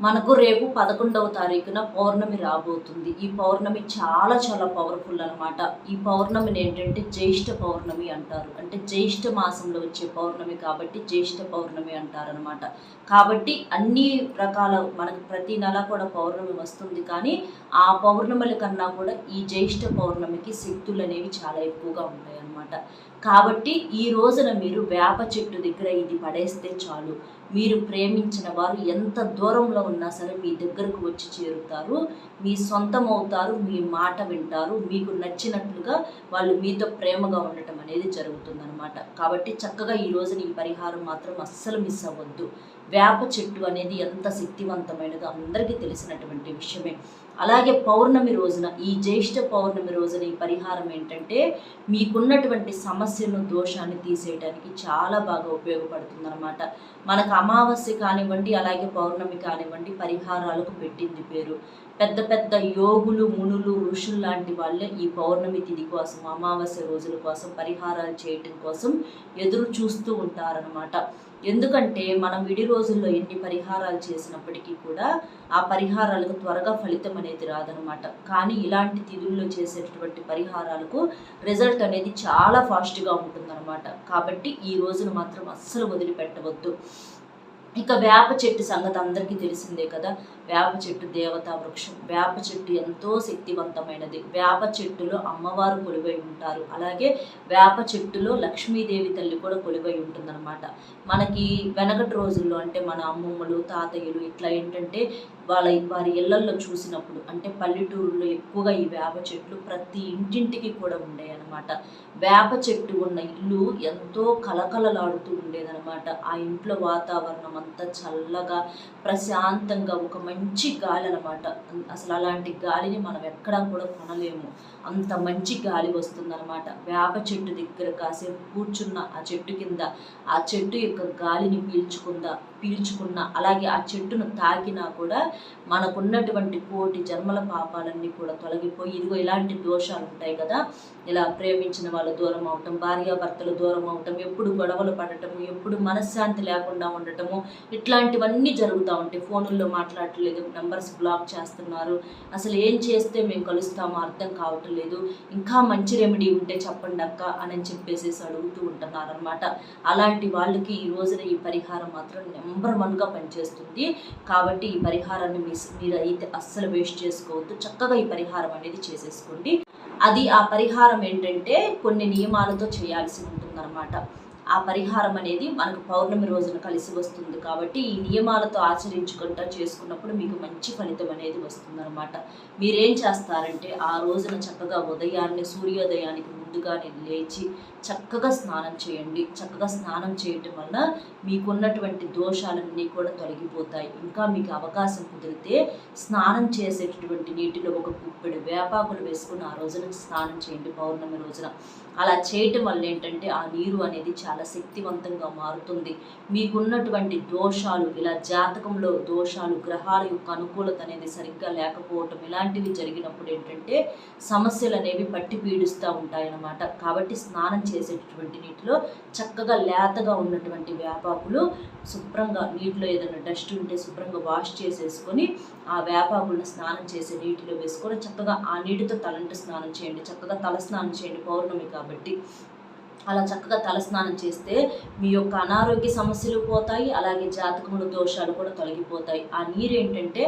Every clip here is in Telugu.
మనకు రేపు పదకొండవ తారీఖున పౌర్ణమి రాబోతుంది. ఈ పౌర్ణమి చాలా చాలా పవర్ఫుల్ అనమాట ఈ పౌర్ణమిని ఏంటంటే జ్యేష్ఠ పౌర్ణమి అంటారు. అంటే జ్యేష్ఠ మాసంలో వచ్చే పౌర్ణమి కాబట్టి జ్యేష్ఠ పౌర్ణమి అంటారనమాట కాబట్టి అన్ని రకాల మనకు ప్రతి నెల కూడా పౌర్ణమి వస్తుంది కానీ ఆ పౌర్ణముల కన్నా కూడా ఈ జ్యేష్ఠ పౌర్ణమికి శక్తులు అనేవి చాలా ఎక్కువగా ఉంటాయి అనమాట కాబట్టి ఈ రోజున మీరు వేప చెట్టు దగ్గర ఇది పడేస్తే చాలు. మీరు ప్రేమించిన వారు ఎంత దూరంలో ఉన్నా సరే మీ దగ్గరకు వచ్చి చేరుతారు మీ సొంతం అవుతారు మీ మాట వింటారు మీకు నచ్చినట్లుగా వాళ్ళు మీతో ప్రేమగా ఉండటం అనేది జరుగుతుందనమాట కాబట్టి చక్కగా ఈ రోజున ఈ పరిహారం మాత్రం అస్సలు మిస్ అవ్వద్దు. వేప చెట్టు అనేది ఎంత శక్తివంతమైనదో అందరికీ తెలిసినటువంటి విషయమే. అలాగే పౌర్ణమి రోజున ఈ జ్యేష్ఠ పౌర్ణమి రోజున ఈ పరిహారం ఏంటంటే మీకున్నటువంటి సమస్యను దోషాన్ని తీసేయడానికి చాలా బాగా ఉపయోగపడుతుందన్నమాట. మనకు అమావాస్య కానివ్వండి అలాగే పౌర్ణమి కానివ్వండి పరిహారాలకు పెట్టింది పేరు. పెద్ద పెద్ద యోగులు మునులు ఋషులు లాంటి వాళ్ళే ఈ పౌర్ణమి తిథి కోసం అమావాస్య రోజుల కోసం పరిహారాలు చేయటం కోసం ఎదురు చూస్తూ ఉంటారనమాట ఎందుకంటే మనం విడి రోజుల్లో ఎన్ని పరిహారాలు చేసినప్పటికీ కూడా ఆ పరిహారాలకు త్వరగా ఫలితం అనేది రాదనమాట కానీ ఇలాంటి తిథుల్లో చేసేటటువంటి పరిహారాలకు రిజల్ట్ అనేది చాలా ఫాస్ట్గా ఉంటుందన్నమాట. కాబట్టి ఈ రోజును మాత్రం అస్సలు వదిలిపెట్టవద్దు. ఇక వేప చెట్టు సంగతి అందరికీ తెలిసిందే కదా. వేప చెట్టు దేవతా వృక్షం. వేప చెట్టు ఎంతో శక్తివంతమైనది. వేప చెట్టులో అమ్మవారు కొలువై ఉంటారు. అలాగే వేప చెట్టులో లక్ష్మీదేవి తల్లి కూడా కొలువై ఉంటుందన్నమాట. మనకి వెనకటి రోజుల్లో అంటే మన అమ్మమ్మలు తాతయ్యలు ఇట్లా ఏంటంటే వాళ్ళ వారి ఇళ్ళల్లో చూసినప్పుడు అంటే పల్లెటూరులో ఎక్కువగా ఈ వేప చెట్లు ప్రతి ఇంటింటికి కూడా ఉండేవి అనమాట వేప చెట్టు ఉన్న ఇల్లు ఎంతో కలకలలాడుతూ ఉండేదన్నమాట. ఆ ఇంట్లో వాతావరణం అంతా చల్లగా ప్రశాంతంగా ఒక మంచి గాలి అనమాట అసలు అలాంటి గాలిని మనం ఎక్కడా కూడా కొనలేము. అంత మంచి గాలి వస్తుందన్నమాట. వేప చెట్టు దగ్గర కాసేపు కూర్చున్న ఆ చెట్టు కింద ఆ చెట్టు యొక్క గాలిని పీల్చుకుందా పీల్చుకున్నా అలాగే ఆ చెట్టును తాకినా కూడా మనకున్నటువంటి కోటి జన్మల పాపాలన్నీ కూడా తొలగిపోయి ఇదిగో ఇలాంటి దోషాలు ఉంటాయి కదా. ఇలా ప్రేమించిన వాళ్ళు దూరం అవటం భార్యాభర్తలు దూరం అవటం ఎప్పుడు గొడవలు పడటము ఎప్పుడు మనశ్శాంతి లేకుండా ఉండటము ఇట్లాంటివన్నీ జరుగుతూ ఉంటాయి. ఫోనుల్లో మాట్లాడలేదు నెంబర్స్ బ్లాక్ చేస్తున్నారు. అసలు ఏం చేస్తే మేము కలుస్తామో అర్థం కావటం లేదు ఇంకా మంచి రెమెడీ ఉంటే చెప్పండి అక్క అని చెప్పేసేసి అడుగుతూ ఉంటున్నారనమాట అలాంటి వాళ్ళకి ఈ రోజున ఈ పరిహారం మాత్రం నంబర్ వన్గా పనిచేస్తుంది. కాబట్టి ఈ పరిహారాన్ని మీ మీరు అయితే అస్సలు వేస్ట్ చేసుకోవద్దు. చక్కగా ఈ పరిహారం అనేది చేసేసుకోండి. అది ఆ పరిహారం ఏంటంటే కొన్ని నియమాలతో చేయాల్సి ఉంటుందన్నమాట. ఆ పరిహారం అనేది మనకు పౌర్ణమి రోజున కలిసి వస్తుంది కాబట్టి ఈ నియమాలతో ఆచరించుకుంటా చేసుకున్నప్పుడు మీకు మంచి ఫలితం అనేది వస్తుందన్నమాట. మీరేం చేస్తారంటే ఆ రోజున చక్కగా ఉదయాన్నే సూర్యోదయానికి ముందుగానే లేచి చక్కగా స్నానం చేయండి. చక్కగా స్నానం చేయటం వల్ల మీకున్నటువంటి దోషాలన్నీ కూడా తొలగిపోతాయి. ఇంకా మీకు అవకాశం కుదిరితే స్నానం చేసేటటువంటి నీటిలో ఒక కుప్పెడు వేపాకులు వేసుకుని ఆ రోజున స్నానం చేయండి పౌర్ణమి రోజున. అలా చేయటం వల్ల ఏంటంటే ఆ నీరు అనేది చాలా చాలా శక్తివంతంగా మారుతుంది. మీకున్నటువంటి దోషాలు ఇలా జాతకంలో దోషాలు గ్రహాల యొక్క అనుకూలత అనేది సరిగ్గా లేకపోవటం ఇలాంటివి జరిగినప్పుడు ఏంటంటే సమస్యలు అనేవి పట్టి పీడిస్తూ ఉంటాయన్నమాట. కాబట్టి స్నానం చేసేటటువంటి నీటిలో చక్కగా లేతగా ఉన్నటువంటి వేపాకులు శుభ్రంగా నీటిలో ఏదైనా డస్ట్ ఉంటే శుభ్రంగా వాష్ చేసేసుకొని ఆ వేపాకులను స్నానం చేసే నీటిలో వేసుకొని చక్కగా ఆ నీటితో తలంటి స్నానం చేయండి. చక్కగా తల స్నానం చేయండి పౌర్ణమి కాబట్టి. అలా చక్కగా తలస్నానం చేస్తే మీ యొక్క అనారోగ్య సమస్యలు పోతాయి అలాగే జాతకముల దోషాలు కూడా తొలగిపోతాయి. ఆ నీరు ఏంటంటే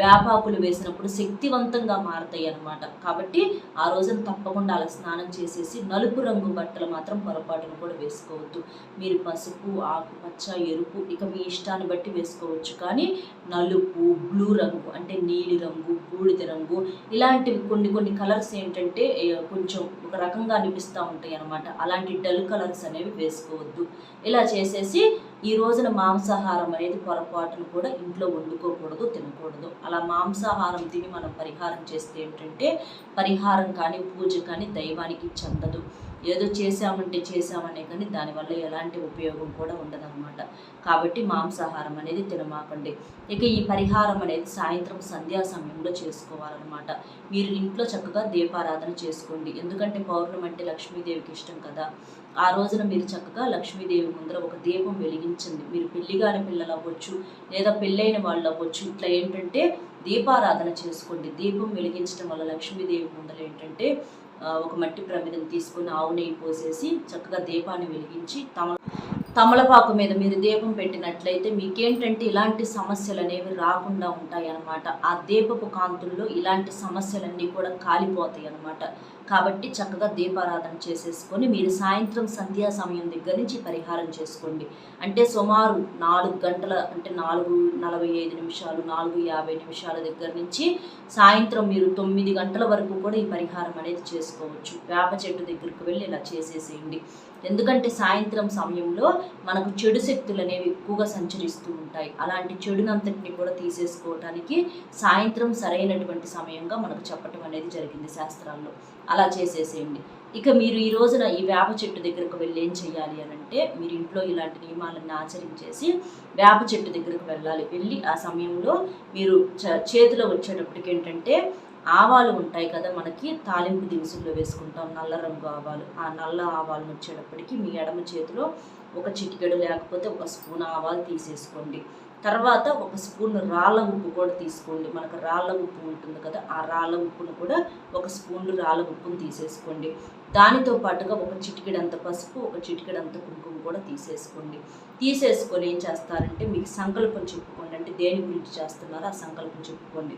వేపాకులు వేసినప్పుడు శక్తివంతంగా మారతాయి అన్నమాట. కాబట్టి ఆ రోజున తప్పకుండా అలా స్నానం చేసేసి నలుపు రంగు బట్టలు మాత్రం పొరపాటును కూడా వేసుకోవద్దు. మీరు పసుపు ఆకుపచ్చ ఎరుపు ఇక మీ ఇష్టాన్ని బట్టి వేసుకోవచ్చు. కానీ నలుపు బ్లూ రంగు అంటే నీలి రంగు బూడిద రంగు ఇలాంటివి కొన్ని కొన్ని కలర్స్ ఏంటంటే కొంచెం ఒక రకంగా అనిపిస్తూ ఉంటాయి అన్నమాట. అలాంటి డల్ కలర్స్ అనేవి వేసుకోవద్దు. ఇలా చేసేసి ఈ రోజున మాంసాహారం అనేది పొరపాటును కూడా ఇంట్లో వండుకోకూడదు తినకూడదు. అలా మాంసాహారం తిని మనం పరిహారం చేస్తే ఏంటంటే పరిహారం కానీ పూజ కానీ దైవానికి చెందదు. ఏదో చేసామంటే చేసామనే కానీ దానివల్ల ఎలాంటి ఉపయోగం కూడా ఉండదన్నమాట. కాబట్టి మాంసాహారం అనేది తినమాకండి. ఇక ఈ పరిహారం అనేది సాయంత్రం సంధ్యా సమయంలో చేసుకోవాలన్నమాట. మీరు ఇంట్లో చక్కగా దీపారాధన చేసుకోండి. ఎందుకంటే పౌర్ణమి అంటే లక్ష్మీదేవికి ఇష్టం కదా. ఆ రోజున మీరు చక్కగా లక్ష్మీదేవి ముందర ఒక దీపం వెలిగించండి మీరు పెళ్ళిగాని పిల్లలు అవ్వచ్చు లేదా పెళ్ళైన వాళ్ళు అవ్వచ్చు ఇట్లా ఏంటంటే దీపారాధన చేసుకోండి. దీపం వెలిగించడం వల్ల లక్ష్మీదేవి ముందర ఏంటంటే ఒక మట్టి ప్రమిదం తీసుకొని ఆవు నెయ్యి పోసేసి చక్కగా దీపాన్ని వెలిగించి తమ తమలపాకు మీద మీరు దీపం పెట్టినట్లయితే మీకేంటంటే ఇలాంటి సమస్యలు అనేవి రాకుండా ఉంటాయి అన్నమాట ఆ దీపపు కాంతుల్లో ఇలాంటి సమస్యలన్నీ కూడా కాలిపోతాయి అన్నమాట. కాబట్టి చక్కగా దీపారాధన చేసేసుకొని మీరు సాయంత్రం సంధ్యా సమయం దగ్గర నుంచి పరిహారం చేసుకోండి. అంటే సుమారు నాలుగు గంటల అంటే నాలుగు నలభై ఐదు నిమిషాలు నాలుగు యాభై నిమిషాల దగ్గర నుంచి సాయంత్రం మీరు తొమ్మిది గంటల వరకు కూడా ఈ పరిహారం అనేది చేసుకోవచ్చు. వేప చెట్టు దగ్గరికి వెళ్ళి ఇలా చేసేసేయండి. ఎందుకంటే సాయంత్రం సమయంలో మనకు చెడు శక్తులు అనేవి ఎక్కువగా సంచరిస్తూ ఉంటాయి. అలాంటి చెడునంతటిని కూడా తీసేసుకోవటానికి సాయంత్రం సరైనటువంటి సమయంగా మనకు చెప్పటం అనేది జరిగింది శాస్త్రాల్లో. అలా చేసేసేయండి. ఇక మీరు ఈ రోజున ఈ వేప చెట్టు దగ్గరకు వెళ్ళి ఏం చేయాలి అని అంటే మీరు ఇంట్లో ఇలాంటి నియమాలన్నీ ఆచరించేసి వేప చెట్టు దగ్గరకు వెళ్ళాలి. వెళ్ళి ఆ సమయంలో మీరు చేతిలో వచ్చేటప్పటికి ఏంటంటే ఆవాలు ఉంటాయి కదా మనకి తాలింపు దినుసుల్లో వేసుకుంటాం. నల్ల రంగు ఆవాలు. ఆ నల్ల ఆవాలను వచ్చేటప్పటికి మీ ఎడమ చేతిలో ఒక చిటికెడు లేకపోతే ఒక స్పూన్ ఆవాలు తీసేసుకోండి. తర్వాత ఒక స్పూన్ రాళ్ళ ఉప్పు కూడా తీసుకోండి. మనకు రాళ్ళ ఉప్పు ఉంటుంది కదా ఆ రాళ్ళ ఉప్పును కూడా ఒక స్పూన్ రాళ్ళ ఉప్పును తీసేసుకోండి. దానితో పాటుగా ఒక చిటికెడంత పసుపు ఒక చిటికెడంత కుంకుమ కూడా తీసేసుకోండి. తీసేసుకొని ఏం చేస్తారంటే మీకు సంకల్పం చెప్పుకోండి. అంటే దేని గురించి చేస్తున్నారో ఆ సంకల్పం చెప్పుకోండి.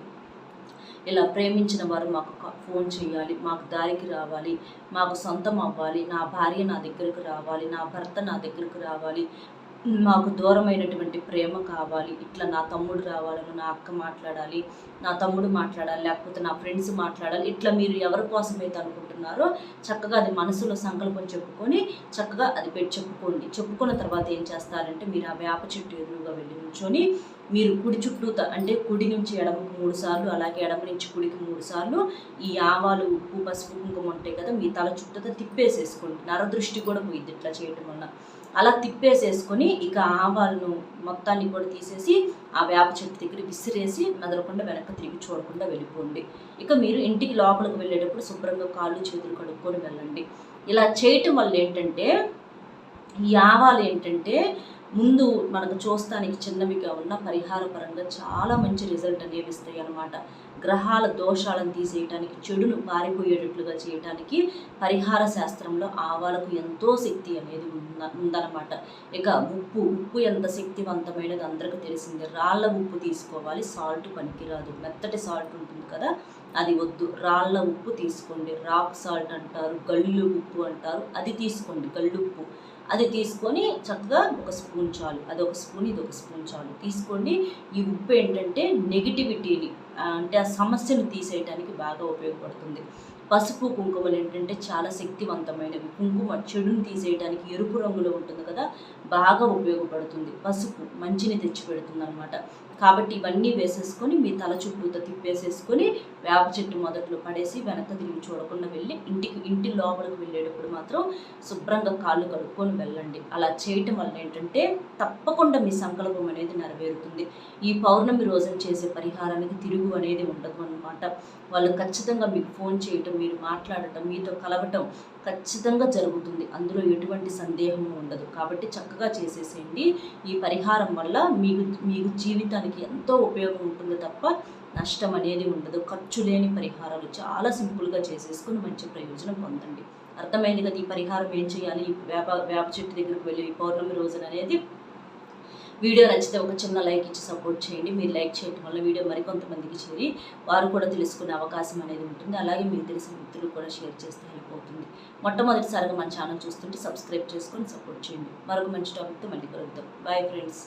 ఇలా ప్రేమించిన వారు మాకు ఫోన్ చేయాలి మాకు దారికి రావాలి మాకు సొంతం అవ్వాలి నా భార్య నా దగ్గరకు రావాలి నా భర్త నా దగ్గరకు రావాలి మాకు దూరమైనటువంటి ప్రేమ కావాలి. ఇట్లా నా తమ్ముడు రావాలని నా అక్క మాట్లాడాలి నా తమ్ముడు మాట్లాడాలి లేకపోతే నా ఫ్రెండ్స్ మాట్లాడాలి ఇట్లా మీరు ఎవరి కోసమైతే అనుకుంటున్నారో చక్కగా అది మనసులో సంకల్పం చెప్పుకొని చక్కగా అది పెట్టి చెప్పుకోండి. చెప్పుకున్న తర్వాత ఏం చేస్తారంటే మీరు ఆ వేప చెట్టు ఎదురుగా వెళ్ళి నుంచొని మీరు కుడి చుట్టూ అంటే కుడి నుంచి ఎడమకు మూడు సార్లు అలాగే ఎడమ నుంచి కుడికి మూడు సార్లు ఈ ఆవాలు ఉప్పు పసుపు కుంకుమ ఉంటాయి కదా మీ తల చుట్టూతో తిప్పేసేసుకోండి. నరదృష్టి కూడా పోయింది ఇట్లా చేయటం వల్ల. అలా తిప్పేసేసుకొని ఇక ఆవాలను మొత్తాన్ని కూడా తీసేసి ఆ వేప చెట్టు దగ్గర విసిరేసి మెదలకుండా వెనక్కి తిరిగి చూడకుండా వెళ్ళిపోండి. ఇక మీరు ఇంటికి లోపలికి వెళ్ళేటప్పుడు శుభ్రంగా కాళ్ళు చేతులు కడుక్కొని వెళ్ళండి. ఇలా చేయటం వల్ల ఏంటంటే ఈ ఆవాలు ఏంటంటే ముందు మనకు చూస్తానికి చిన్నవిగా ఉన్న పరిహార పరంగా చాలా మంచి రిజల్ట్ అనేవి ఇస్తాయి అన్నమాట. గ్రహాల దోషాలను తీసేయటానికి చెడును పారిపోయేటట్లుగా చేయటానికి పరిహార శాస్త్రంలో ఆవాలకు ఎంతో శక్తి అనేది ఉంద ఉందన్నమాట. ఇక ఉప్పు ఉప్పు ఎంత శక్తివంతమైనది అందరికీ తెలిసిందే. రాళ్ళ ఉప్పు తీసుకోవాలి సాల్ట్ పనికిరాదు. మెత్తటి సాల్ట్ ఉంటుంది కదా అది వద్దు. రాళ్ళ ఉప్పు తీసుకోండి. రాక్ సాల్ట్ అంటారు గళ్ళు ఉప్పు అంటారు అది తీసుకోండి. గళ్ళుప్పు. అది తీసుకొని చక్కగా ఒక స్పూన్ చాలు. అది ఒక స్పూన్ ఇది ఒక స్పూన్ చాలు. తీసుకోండి. ఈ ఉప్పు ఏంటంటే నెగిటివిటీని అంటే ఆ సమస్యను తీసేయడానికి బాగా ఉపయోగపడుతుంది. పసుపు కుంకుమలు ఏంటంటే చాలా శక్తివంతమైనవి. కుంకుమ చెడుని తీసేయడానికి ఎరుపు రంగులో ఉంటుంది కదా బాగా ఉపయోగపడుతుంది. పసుపు మంచిని తెచ్చిపెడుతుంది అనమాట కాబట్టి ఇవన్నీ వేసేసుకొని మీ తల చుట్టూతో తిప్పేసేసుకొని వేప చెట్టు మొదట్లో పడేసి వెనక తిరిగి చూడకుండా వెళ్ళి ఇంటికి ఇంటి లోపలికి వెళ్ళేటప్పుడు మాత్రం శుభ్రంగా కాళ్ళు కడుక్కొని వెళ్ళండి. అలా చేయటం వల్ల ఏంటంటే తప్పకుండా మీ సంకల్పం అనేది నెరవేరుతుంది. ఈ పౌర్ణమి రోజున చేసే పరిహారానికి తిరుగు అనేది ఉండదు అన్నమాట. వాళ్ళు ఖచ్చితంగా మీకు ఫోన్ చేయటం మీరు మాట్లాడటం మీతో కలవటం ఖచ్చితంగా జరుగుతుంది. అందులో ఎటువంటి సందేహము ఉండదు. కాబట్టి చక్కగా చేసేసేయండి. ఈ పరిహారం వల్ల మీకు మీకు జీవితానికి ఎంతో ఉపయోగం ఉంటుంది తప్ప నష్టం అనేది ఉండదు. ఖర్చు లేని పరిహారాలు చాలా సింపుల్గా చేసేసుకుని మంచి ప్రయోజనం పొందండి. అర్థమైంది కదా ఈ పరిహారం ఏం చేయాలి? ఈ వేప వేప చెట్టు దగ్గరికి వెళ్ళి ఈ పౌర్ణమి రోజున అనేది వీడియో నచ్చితే ఒక చిన్న లైక్ ఇచ్చి సపోర్ట్ చేయండి. మీరు లైక్ చేయడం వల్ల వీడియో మరికొంతమందికి చేరి వారు కూడా తెలుసుకునే అవకాశం అనేది ఉంటుంది. అలాగే మీకు తెలిసిన వ్యక్తులు కూడా షేర్ చేస్తే హెల్ప్ అవుతుంది. మొట్టమొదటిసారిగా మన ఛానల్ చూస్తుంటే సబ్స్క్రైబ్ చేసుకొని సపోర్ట్ చేయండి. మరొక మంచి టాపిక్తో మళ్ళీ కలుద్దాం. Bye friends